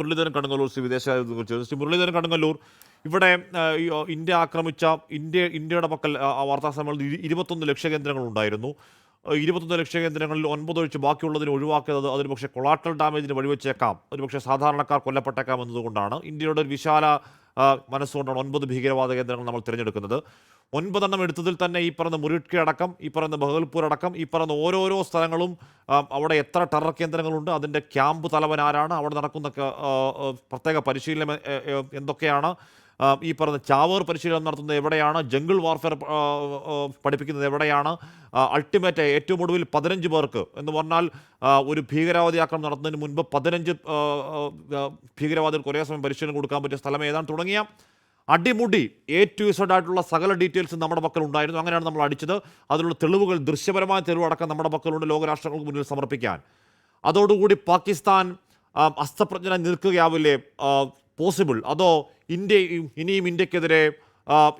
മുരളീധരൻ കടങ്ങല്ലൂർ ശ്രീ വിദേശകാര്യ ശ്രീ മുരളീധരൻ കടങ്ങല്ലൂർ. ഇവിടെ ഇന്ത്യ ആക്രമിച്ച ഇന്ത്യ ഇന്ത്യയുടെ പക്കൽ വാർത്താ സമ്മേളനത്തിൽ ഇരു- ഇരുപത്തൊന്ന് ലക്ഷ്യകേന്ദ്രങ്ങൾ ഉണ്ടായിരുന്നു ഇരുപത്തൊന്ന് ലക്ഷ്യകേന്ദ്രങ്ങളിൽ ഒൻപതൊഴിച്ച് ബാക്കിയുള്ളതിന് ഒഴിവാക്കിയത് അതിന് പക്ഷേ കൊളാട്രൽ ഡാമേജിന് വഴിവെച്ചേക്കാം. ഒരു പക്ഷേ സാധാരണക്കാർ കൊല്ലപ്പെട്ടേക്കാം എന്നതുകൊണ്ടാണ്. ഇന്ത്യയുടെ ഒരു വിശാല മനസ്സുകൊണ്ടാണ് ഒൻപത് ഭീകരവാദ കേന്ദ്രങ്ങൾ നമ്മൾ തിരഞ്ഞെടുക്കുന്നത്. ഒൻപതെണ്ണം എടുത്തതിൽ തന്നെ ഈ പറയുന്ന മുരുട്കി അടക്കം ഈ പറയുന്ന ബഹൽപൂർ അടക്കം ഈ പറയുന്ന ഓരോരോ സ്ഥലങ്ങളും അവിടെ എത്ര ടെറർ കേന്ദ്രങ്ങളുണ്ട് അതിന്റെ ക്യാമ്പ് തലവൻ ആരാണ് അവിടെ നടക്കുന്ന പ്രത്യേക പരിശീലനം എന്തൊക്കെയാണ് ഈ പറഞ്ഞ ചാവേർ പരിശീലനം നടത്തുന്നത് എവിടെയാണ് ജംഗിൾ വാർഫെയർ പഠിപ്പിക്കുന്നത് എവിടെയാണ് അൾട്ടിമേറ്റ് ഏറ്റവും ഒടുവിൽ പതിനഞ്ച് പേർക്ക് എന്ന് പറഞ്ഞാൽ ഒരു ഭീകരവാദി ആക്രമണം നടത്തുന്നതിന് മുൻപ് പതിനഞ്ച് ഭീകരവാദികൾക്ക് ഒരേ സമയം പരിശീലനം കൊടുക്കാൻ പറ്റിയ സ്ഥലം ഏതാണ്? തുടങ്ങിയ അടിമുടി എ ടു ഇസഡ് ആയിട്ടുള്ള സകല ഡീറ്റെയിൽസ് നമ്മുടെ പക്കൽ ഉണ്ടായിരുന്നു അങ്ങനെയാണ് നമ്മൾ അടിച്ചത്. അതിലുള്ള തെളിവുകൾ ദൃശ്യപരമായ തെളിവടക്കം നമ്മുടെ പക്കലുണ്ട് ലോകരാഷ്ട്രങ്ങൾക്ക് മുന്നിൽ സമർപ്പിക്കാൻ. അതോടുകൂടി പാകിസ്ഥാൻ അസ്ഥപ്രജ്ഞന നിൽക്കുകയാവില്ലേ? പോസിബിൾ അതോ ഇന്ത്യ ഇനിയും ഇന്ത്യക്കെതിരെ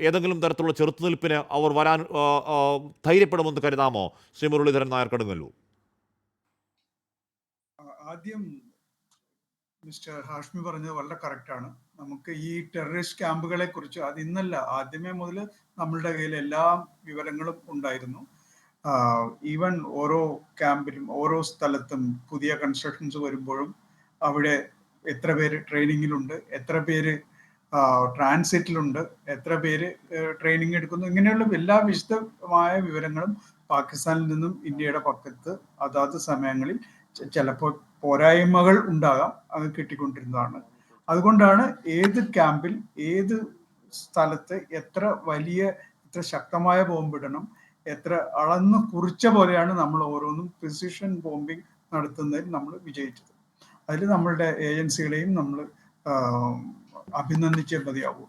ഏതെങ്കിലും തരത്തിലുള്ള ചെറുത്തുനിൽപ്പിന് അവർ വരാൻ ധൈര്യപ്പെടുമെന്ന് കരുതാമോ? ശ്രീ മുരളീധരൻ നായർ കടുങ്ങല്ലു ആദ്യം മിസ്റ്റർ ഹാഷ്മി പറഞ്ഞത് വളരെ കറക്റ്റാണ് നമുക്ക് ഈ ടെററിസ്റ്റ് ക്യാമ്പുകളെ കുറിച്ച് അത് ഇന്നല്ല ആദ്യമേ മുതൽ നമ്മളുടെ കയ്യിൽ എല്ലാ വിവരങ്ങളും ഉണ്ടായിരുന്നു. ഈവൻ ഓരോ ക്യാമ്പിലും ഓരോ സ്ഥലത്തും പുതിയ കൺസ്ട്രക്ഷൻസ് വരുമ്പോഴും അവിടെ എത്ര പേര് ട്രെയിനിങ്ങിലുണ്ട് എത്ര പേര് ട്രാൻസിറ്റിലുണ്ട് എത്ര പേര് ട്രെയിനിങ് എടുക്കുന്നു ഇങ്ങനെയുള്ള എല്ലാ വിശദമായ വിവരങ്ങളും പാകിസ്ഥാനിൽ നിന്നും ഇന്ത്യയുടെ പക്കത്ത് അതാത് സമയങ്ങളിൽ ചിലപ്പോൾ പോരായ്മകൾ ഉണ്ടാകാം അത് കിട്ടിക്കൊണ്ടിരുന്നതാണ്. അതുകൊണ്ടാണ് ഏത് ക്യാമ്പിൽ ഏത് സ്ഥലത്ത് എത്ര വലിയ എത്ര ശക്തമായ ബോംബിടണം എത്ര അളന്ന് കുറിച്ച പോലെയാണ് നമ്മൾ ഓരോന്നും പ്രിസിഷൻ ബോംബിംഗ് നടത്തുന്നതിൽ നമ്മൾ വിജയിച്ചത്. അതിൽ നമ്മളുടെ ഏജൻസികളെയും നമ്മൾ അഭിനന്ദിച്ചേ മതിയാവൂ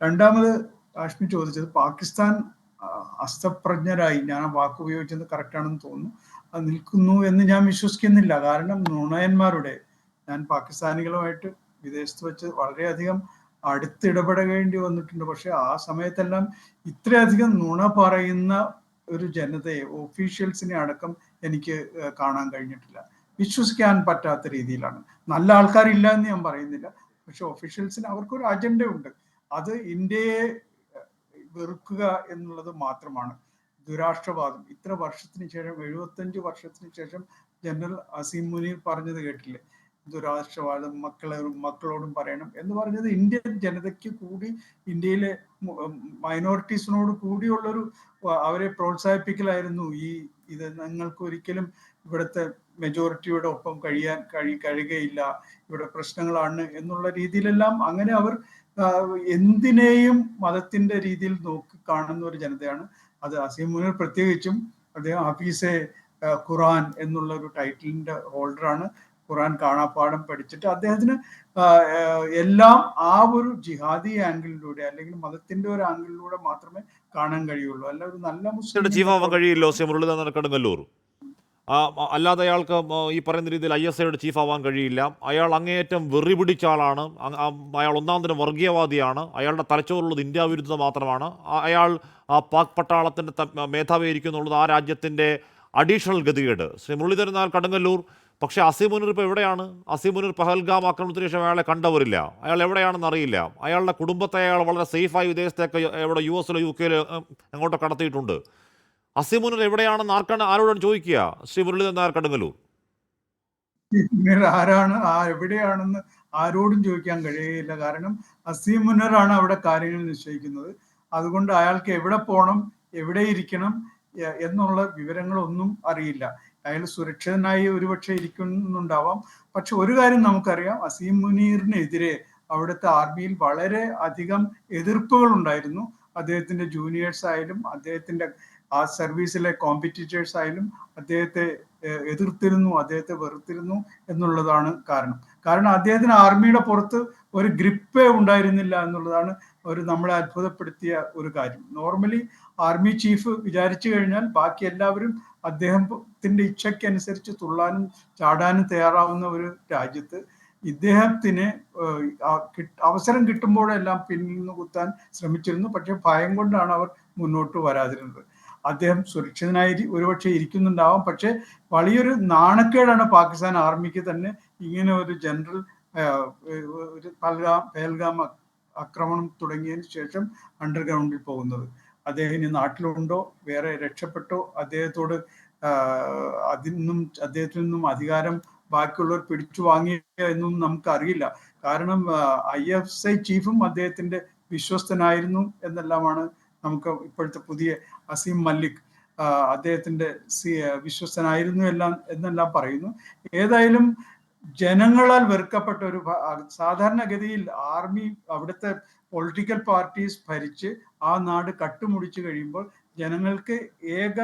രണ്ടാമത് കാശ്മീർ ചോദിച്ചത് പാകിസ്ഥാൻ അസ്തപ്രജ്ഞരായി. ഞാൻ ആ വാക്ക് ഉപയോഗിച്ചത് കറക്റ്റാണെന്ന് തോന്നുന്നു. അത് നിൽക്കുന്നു എന്ന് ഞാൻ വിശ്വസിക്കുന്നില്ല. കാരണം നുണയന്മാരുടെ ഞാൻ പാകിസ്ഥാനികളുമായിട്ട് വിദേശത്ത് വെച്ച് വളരെയധികം അടുത്തിടപെടേണ്ടി വന്നിട്ടുണ്ട്. പക്ഷെ ആ സമയത്തെല്ലാം ഇത്രയധികം നുണ പറയുന്ന ഒരു ജനതയെ ഒഫീഷ്യൽസിനെ അടക്കം എനിക്ക് കാണാൻ കഴിഞ്ഞിട്ടില്ല. വിശ്വസിക്കാൻ പറ്റാത്ത രീതിയിലാണ്. നല്ല ആൾക്കാരില്ല എന്ന് ഞാൻ പറയുന്നില്ല. പക്ഷെ ഒഫീഷ്യൽസിന് അവർക്കൊരു അജണ്ട ഉണ്ട്. അത് ഇന്ത്യയെ വെറുക്കുക എന്നുള്ളത് മാത്രമാണ്. ദുരാഷ്ട്രവാദം. ഇത്ര വർഷത്തിന് ശേഷം എഴുപത്തഞ്ച് വർഷത്തിന് ശേഷം ജനറൽ അസീം മുനീർ പറഞ്ഞത് കേട്ടില്ലേ? ദുരാഷ്ട്രവാദം മക്കളെ മക്കളോടും പറയണം എന്ന് പറഞ്ഞത് ഇന്ത്യൻ ജനതയ്ക്ക് കൂടി ഇന്ത്യയിലെ മൈനോറിറ്റീസിനോട് കൂടിയുള്ളൊരു അവരെ പ്രോത്സാഹിപ്പിക്കലായിരുന്നു ഈ ഇത്. നിങ്ങൾക്ക് ഒരിക്കലും ഇവിടുത്തെ മെജോറിറ്റിയുടെ ഒപ്പം കഴിയാൻ കഴി കഴിയുകയില്ല. ഇവിടെ പ്രശ്നങ്ങളാണ് എന്നുള്ള രീതിയിലെല്ലാം അങ്ങനെ അവർ എന്തിനേയും മതത്തിന്റെ രീതിയിൽ നോക്കി കാണുന്ന ഒരു ജനതയാണ്. അത് അസീം മുനീർ പ്രത്യേകിച്ചും അദ്ദേഹം ഹഫീസെ ഖുറാൻ എന്നുള്ള ഒരു ടൈറ്റിലിന്റെ ഹോൾഡറാണ്. ഖുറാൻ കാണാപ്പാടം പഠിച്ചിട്ട് അദ്ദേഹത്തിന് എല്ലാം ആ ഒരു ജിഹാദി ആംഗിളിലൂടെ അല്ലെങ്കിൽ മതത്തിന്റെ ഒരു ആംഗിളിലൂടെ മാത്രമേ കാണാൻ കഴിയുള്ളൂ. അല്ല ഒരു നല്ല മുസ്ലിം ആവാൻ കഴിയില്ലോ ശ്രീ മുരളീധരൻ അല്ലാതെ അയാൾക്ക് ഈ പറയുന്ന രീതിയിൽ ഐ എസ് ഐയുടെ ചീഫ് ആവാൻ കഴിയില്ല. അയാൾ അങ്ങേയറ്റം വെറി പിടിച്ച ആളാണ് അയാൾ ഒന്നാം തരം വർഗീയവാദിയാണ്. അയാളുടെ തലച്ചോറുള്ളത് ഇന്ത്യ വിരുദ്ധത മാത്രമാണ്. അയാൾ ആ പാക് പട്ടാളത്തിന്റെ മേധാവിയായിരിക്കും എന്നുള്ളത് ആ രാജ്യത്തിന്റെ അഡീഷണൽ ഗതികേട്. ശ്രീ മുരളീധരൻ കടുങ്ങല്ലൂർ പക്ഷേ അസീം ഇപ്പോൾ എവിടെയാണ്? അസീം പഹൽഗാം ആക്രമണത്തിന് ശേഷം അയാളെ കണ്ടവരില്ല. അയാൾ എവിടെയാണെന്ന് അറിയില്ല. അയാളുടെ കുടുംബത്തെ അയാൾ വളരെ സേഫായി വിദേശത്തേക്ക് എവിടെ യു എസിലോ യു കെയിലോ എങ്ങോട്ടോ കടത്തിയിട്ടുണ്ട്. അസീം എവിടെയാണെന്ന് ആർക്കാണ് ആരോടാണ് ചോദിക്കുക? ശ്രീ മുരളീധരൻ നായർ കടുങ്ങല്ലൂർ. ആരാണ് ആ എവിടെയാണെന്ന് ആരോടും ചോദിക്കാൻ കഴിയുകയില്ല കാരണം അസീം മുന്നറാണ് അവിടെ കാര്യങ്ങൾ നിശ്ചയിക്കുന്നത്. അതുകൊണ്ട് അയാൾക്ക് എവിടെ പോകണം എവിടെ ഇരിക്കണം എന്നുള്ള വിവരങ്ങളൊന്നും അറിയില്ല. അയാൾ സുരക്ഷിതനായി ഒരുപക്ഷെ ഇരിക്കുന്നുണ്ടാവാം. പക്ഷെ ഒരു കാര്യം നമുക്കറിയാം അസീം മുനീറിനെതിരെ അവിടുത്തെ ആർമിയിൽ വളരെ അധികം എതിർപ്പുകൾ ഉണ്ടായിരുന്നു. അദ്ദേഹത്തിന്റെ ജൂനിയേഴ്സ് ആയാലും അദ്ദേഹത്തിന്റെ ആ സർവീസിലെ കോമ്പറ്റീറ്റേഴ്സ് ആയാലും അദ്ദേഹത്തെ എതിർത്തിരുന്നു അദ്ദേഹത്തെ വെറുത്തിരുന്നു എന്നുള്ളതാണ് കാരണം. കാരണം അദ്ദേഹത്തിന് ആർമിയുടെ പുറത്ത് ഒരു ഗ്രിപ്പേ ഉണ്ടായിരുന്നില്ല എന്നുള്ളതാണ് ഒരു നമ്മളെ അത്ഭുതപ്പെടുത്തിയ ഒരു കാര്യം. നോർമലി ആർമി ചീഫ് വിചാരിച്ചു കഴിഞ്ഞാൽ ബാക്കി എല്ലാവരും അദ്ദേഹത്തിന്റെ ഇച്ഛയ്ക്കനുസരിച്ച് തുള്ളാനും ചാടാനും തയ്യാറാവുന്ന ഒരു രാജ്യത്ത് ഇദ്ദേഹത്തിന് അവസരം കിട്ടുമ്പോഴെല്ലാം പിന്നിൽ നിന്ന് കുത്താൻ ശ്രമിച്ചിരുന്നു. പക്ഷെ ഭയം കൊണ്ടാണ് അവർ മുന്നോട്ട് വരാതിരുന്നത്. അദ്ദേഹം സുരക്ഷിതനായി ഒരുപക്ഷെ ഇരിക്കുന്നുണ്ടാവാം. പക്ഷെ വലിയൊരു നാണക്കേടാണ് പാകിസ്ഥാൻ ആർമിക്ക് തന്നെ ഇങ്ങനെ ഒരു ജനറൽ ഒരു പൽഗാം പേൽഗാം ആക്രമണം തുടങ്ങിയതിന് ശേഷം അണ്ടർഗ്രൗണ്ടിൽ പോകുന്നത്. അദ്ദേഹം ഇനി നാട്ടിലുണ്ടോ? വേറെ രക്ഷപ്പെട്ടോ? അദ്ദേഹത്തോട് അതിന്നും അദ്ദേഹത്തിൽ നിന്നും അധികാരം ബാക്കിയുള്ളവർ പിടിച്ചു വാങ്ങിയ എന്നും നമുക്കറിയില്ല. കാരണം ഐ എഫ് ഐ ചീഫും അദ്ദേഹത്തിന്റെ വിശ്വസ്തനായിരുന്നു എന്നെല്ലാമാണ് നമുക്ക് ഇപ്പോഴത്തെ പുതിയ അസീം മല്ലിക് അദ്ദേഹത്തിന്റെ വിശ്വസ്തനായിരുന്നു എല്ലാം എന്നെല്ലാം പറയുന്നു. ഏതായാലും ജനങ്ങളാൽ വെറുക്കപ്പെട്ട ഒരു സാധാരണഗതിയിൽ ആർമി അവിടുത്തെ പൊളിറ്റിക്കൽ പാർട്ടീസ് ഭരിച്ച് ആ നാട് കട്ടുമുടിച്ചു കഴിയുമ്പോൾ ജനങ്ങൾക്ക് ഏക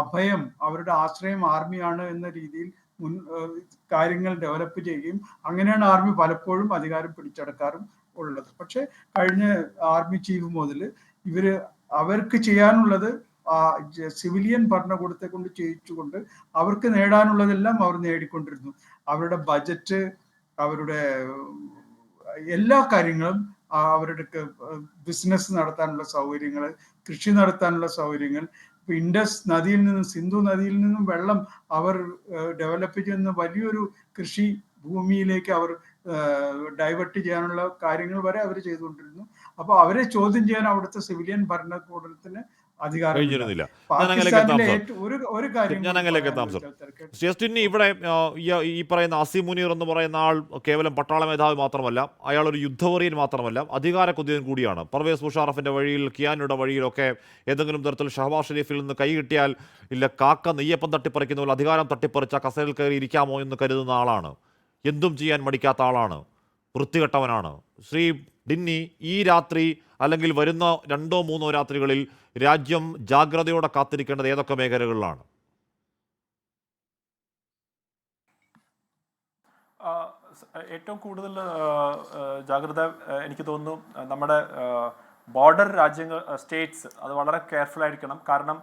അഭയം അവരുടെ ആശ്രയം ആർമിയാണ് എന്ന രീതിയിൽ മുൻ കാര്യങ്ങൾ ഡെവലപ്പ് ചെയ്യുകയും അങ്ങനെയാണ് ആർമി പലപ്പോഴും അധികാരം പിടിച്ചടക്കാറും ഉള്ളത്. പക്ഷെ കഴിഞ്ഞ ആർമി ചീഫ് മുതൽ ഇവർ അവർക്ക് ചെയ്യാനുള്ളത് സിവിലിയൻ ഭരണകൂടത്തെ കൊണ്ട് ചെയ്യിച്ചുകൊണ്ട് അവർക്ക് നേടാനുള്ളതെല്ലാം അവർ നേടിക്കൊണ്ടിരുന്നു. അവരുടെ ബജറ്റ് അവരുടെ എല്ലാ കാര്യങ്ങളും അവരുടെ ബിസിനസ് നടത്താനുള്ള സൗകര്യങ്ങൾ കൃഷി നടത്താനുള്ള സൗകര്യങ്ങൾ ഇൻഡസ് നദിയിൽ നിന്നും സിന്ധു നദിയിൽ നിന്നും വെള്ളം അവർ ഡെവലപ്പ് ചെയ്യുന്ന വലിയൊരു കൃഷി ഭൂമിയിലേക്ക് അവർ ഡൈവേർട്ട് ചെയ്യാനുള്ള കാര്യങ്ങൾ വരെ അവർ ചെയ്തുകൊണ്ടിരുന്നു. അപ്പോൾ അവരെ ചോദ്യം ചെയ്യാൻ അവിടുത്തെ സിവിലിയൻ ഭരണകൂടത്തിന് കഴിഞ്ഞിരുന്നില്ല ഞാൻ അങ്ങനെയൊക്കെ എത്താം സർ. ജസ്റ്റിന് ഇവിടെ ഈ- പറയുന്ന അസി മുനീർ എന്ന് പറയുന്ന ആൾ കേവലം പട്ടാള മേധാവി മാത്രമല്ല അയാൾ ഒരു യുദ്ധവറിയൻ മാത്രമല്ല അധികാര കൊതിയൻ കൂടിയാണ്. പർവേസ് മുഷാറഫിന്റെ വഴിയിൽ കിയാനുടെ വഴിയിലൊക്കെ ഏതെങ്കിലും തരത്തിൽ ഷഹബാസ് ഷെരീഫിൽ നിന്ന് കൈ കിട്ടിയാൽ ഇല്ല കാക്ക നെയ്യപ്പം തട്ടിപ്പറിക്കുന്ന പോലെ അധികാരം തട്ടിപ്പറിച്ച കസേരയിൽ കയറി ഇരിക്കാമോ എന്ന് കരുതുന്ന ആളാണ്. എന്തും ചെയ്യാൻ മടിക്കാത്ത ആളാണ്. വൃത്തികെട്ടവനാണ്. ശ്രീ ഡിന്നി ഈ രാത്രി അല്ലെങ്കിൽ വരുന്ന രണ്ടോ മൂന്നോ രാത്രികളിൽ രാജ്യം ജാഗ്രതയോടെ കാത്തിരിക്കേണ്ടത് ഏതൊക്കെ മേഖലകളിലാണ്? ഏറ്റവും കൂടുതൽ ജാഗ്രത എനിക്ക് തോന്നുന്നു നമ്മുടെ ബോർഡർ രാജ്യങ്ങൾ സ്റ്റേറ്റ്സ് അത് വളരെ കെയർഫുൾ ആയിരിക്കണം. കാരണം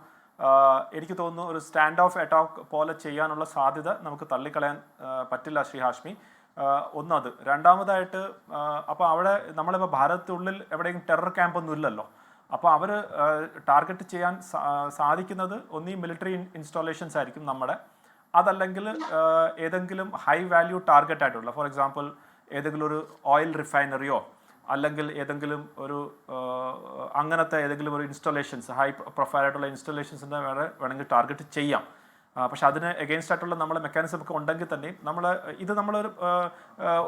എനിക്ക് തോന്നുന്നു ഒരു സ്റ്റാൻഡ് ഓഫ് അറ്റാക്ക് പോലെ ചെയ്യാനുള്ള സാധ്യത നമുക്ക് തള്ളിക്കളയാൻ പറ്റില്ല ശ്രീ ഹാഷ്മി. ഒന്നത്. രണ്ടാമതായിട്ട് അപ്പോൾ അവിടെ നമ്മളിപ്പോൾ ഭാരതത്തിനുള്ളിൽ എവിടെയും ടെറർ ക്യാമ്പ് ഒന്നും ഇല്ലല്ലോ. അപ്പോൾ അവർ ടാർഗറ്റ് ചെയ്യാൻ സാധിക്കുന്നത് ഒന്നീ മിലിറ്ററി ഇൻസ്റ്റാളേഷൻസ് ആയിരിക്കും നമ്മുടെ. അതല്ലെങ്കിൽ ഏതെങ്കിലും ഹൈ വാല്യൂ ടാർഗറ്റ് ആയിട്ടുള്ള ഫോർ എക്സാമ്പിൾ ഏതെങ്കിലും ഒരു ഓയിൽ റിഫൈനറിയോ അല്ലെങ്കിൽ ഏതെങ്കിലും ഒരു അങ്ങനത്തെ ഏതെങ്കിലും ഒരു ഇൻസ്റ്റാളേഷൻസ് ഹൈ പ്രൊഫൈൽ ആയിട്ടുള്ള ഇൻസ്റ്റാളേഷൻസിന്റെ വേണമെങ്കിൽ ടാർഗറ്റ് ചെയ്യാം. പക്ഷെ അതിന് എഗെയിൻസ്റ്റ് ആയിട്ടുള്ള നമ്മളെ മെക്കാനിസം ഒക്കെ ഉണ്ടെങ്കിൽ തന്നെ നമ്മൾ ഇത് നമ്മളൊരു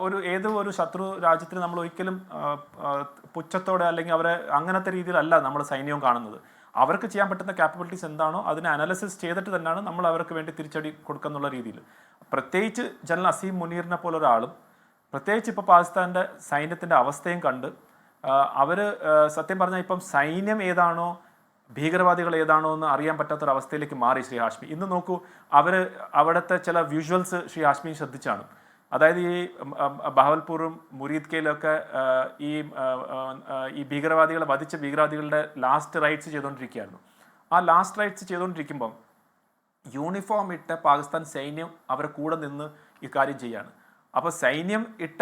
ഒരു ഏതോ ഒരു ശത്രു രാജ്യത്തിന് നമ്മൾ ഒരിക്കലും പുച്ഛത്തോടെ അല്ലെങ്കിൽ അവരെ അങ്ങനത്തെ രീതിയിലല്ല നമ്മൾ സൈന്യവും കാണുന്നത്. അവർക്ക് ചെയ്യാൻ പറ്റുന്ന കാപ്പബിലിറ്റീസ് എന്താണോ അതിനെ അനാലിസിസ് ചെയ്തിട്ട് തന്നെയാണ് നമ്മൾ അവർക്ക് വേണ്ടി തിരിച്ചടി കൊടുക്കുന്നുള്ള രീതിയിൽ. പ്രത്യേകിച്ച് ജനറൽ അസീം മുനീറിനെ പോലെ ഒരാളും പ്രത്യേകിച്ച് ഇപ്പോൾ പാകിസ്ഥാന്റെ സൈന്യത്തിന്റെ അവസ്ഥയും കണ്ട് അവർ സത്യം പറഞ്ഞാൽ ഇപ്പം സൈന്യം ഏതാണോ ഭീകരവാദികൾ ഏതാണോ എന്ന് അറിയാൻ പറ്റാത്തൊരവസ്ഥയിലേക്ക് മാറി ശ്രീ ഹാഷ്മി. ഇന്ന് നോക്കൂ അവർ അവിടുത്തെ ചില വിഷ്വൽസ് ശ്രീ ഹാഷ്മി ശ്രദ്ധിച്ചാണ്. അതായത് ഈ ബഹവൽപൂറും മുരീദ് കെയിലൊക്കെ ഈ ഈ ഭീകരവാദികളെ വധിച്ച ഭീകരവാദികളുടെ ലാസ്റ്റ് റൈറ്റ്സ് ചെയ്തുകൊണ്ടിരിക്കുകയായിരുന്നു ആ ലാസ്റ്റ് റൈറ്റ്സ് ചെയ്തുകൊണ്ടിരിക്കുമ്പം യൂണിഫോം ഇട്ട പാകിസ്ഥാൻ സൈന്യം അവരെ കൂടെ നിന്ന് ഇക്കാര്യം കാര്യം ചെയ്യാണ്. അപ്പോൾ സൈന്യം ഇട്ട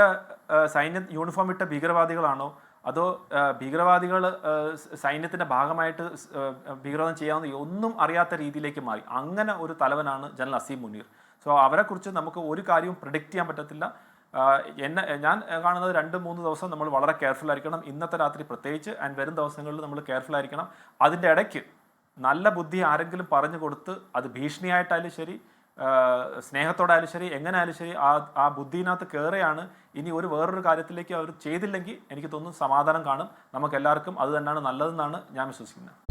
സൈന്യം യൂണിഫോം ഇട്ട ഭീകരവാദികളാണോ അതോ ഭീകരവാദികൾ സൈന്യത്തിന്റെ ഭാഗമായിട്ട് ഭീകരവാദം ചെയ്യാവുന്ന ഒന്നും അറിയാത്ത രീതിയിലേക്ക് മാറി. അങ്ങനെ ഒരു തലവനാണ് ജനറൽ അസീം മുനീർ. സോ അവരെക്കുറിച്ച് നമുക്ക് ഒരു കാര്യവും പ്രിഡിക്റ്റ് ചെയ്യാൻ പറ്റത്തില്ല. എന്നെ ഞാൻ കാണുന്നത് രണ്ട് മൂന്ന് ദിവസം നമ്മൾ വളരെ കെയർഫുൾ ആയിരിക്കണം. ഇന്നത്തെ രാത്രി പ്രത്യേകിച്ച് ആൻഡ് വരും ദിവസങ്ങളിൽ നമ്മൾ കെയർഫുൾ ആയിരിക്കണം. അതിന്റെ ഇടയ്ക്ക് നല്ല ബുദ്ധി ആരെങ്കിലും പറഞ്ഞു കൊടുത്ത് അത് ഭീഷണിയായിട്ടായാലും ശരി സ്നേഹത്തോടായാലും ശരി എങ്ങനെ ആയാലും ശരി ആ ആ ബുദ്ധിനകത്ത് കയറുകയാണ് ഇനി ഒരു വേറൊരു കാര്യത്തിലേക്ക് അവർ ചെയ്തില്ലെങ്കിൽ എനിക്ക് തോന്നുന്നു സമാധാനം കാണും. നമുക്കെല്ലാവർക്കും അത് തന്നെയാണ് നല്ലതെന്നാണ് ഞാൻ വിശ്വസിക്കുന്നത്.